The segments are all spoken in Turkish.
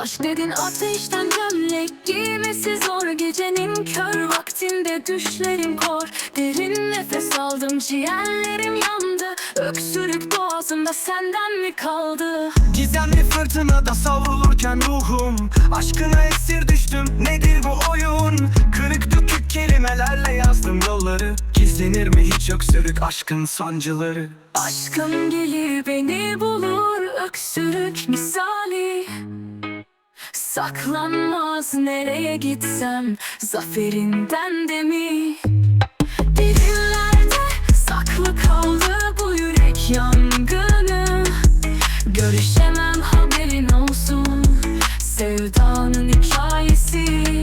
Dedin ateşten gömlek giymesi zor Gecenin kör vaktinde düşlerim kor. Derin nefes aldım ciğerlerim yandı. Öksürük boğazımda senden mi kaldı? Gizemli fırtınada savrulurken ruhum Aşkına esir düştüm. Nedir bu oyun? Kırık dökük kelimelerle yazdım yolları. Gizlenir mi hiç öksürük aşkın sancıları? Aşkım gelir beni bulur öksürük misali Saklanmaz. Nereye gitsem zaferinden de mi? Derinlerde saklı kaldı bu yürek yangını. Görüşemem haberin olsun. Sevdanın hikayesi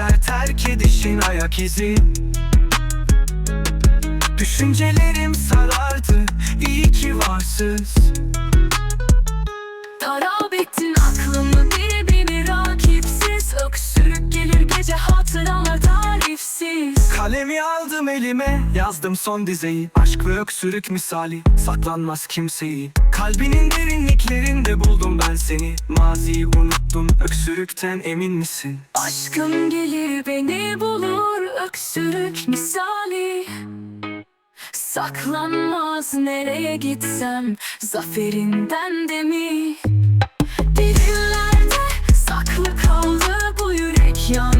izler terk edişin ayak izi. Düşüncelerim sarardı iyi ki varsız. Taraf ettin aklımı Kalemi aldım elime Yazdım son dizeyi. Aşk ve öksürük misali Saklanmaz kimseyi. Kalbinin derinliklerinde buldum ben seni. Maziyi unuttum öksürükten emin misin? Aşkım gelir beni bulur Öksürük misali. Saklanmaz nereye gitsem Zaferinden de mi? Delillerde saklı kaldı bu yürek yan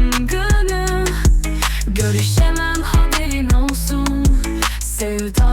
sevdan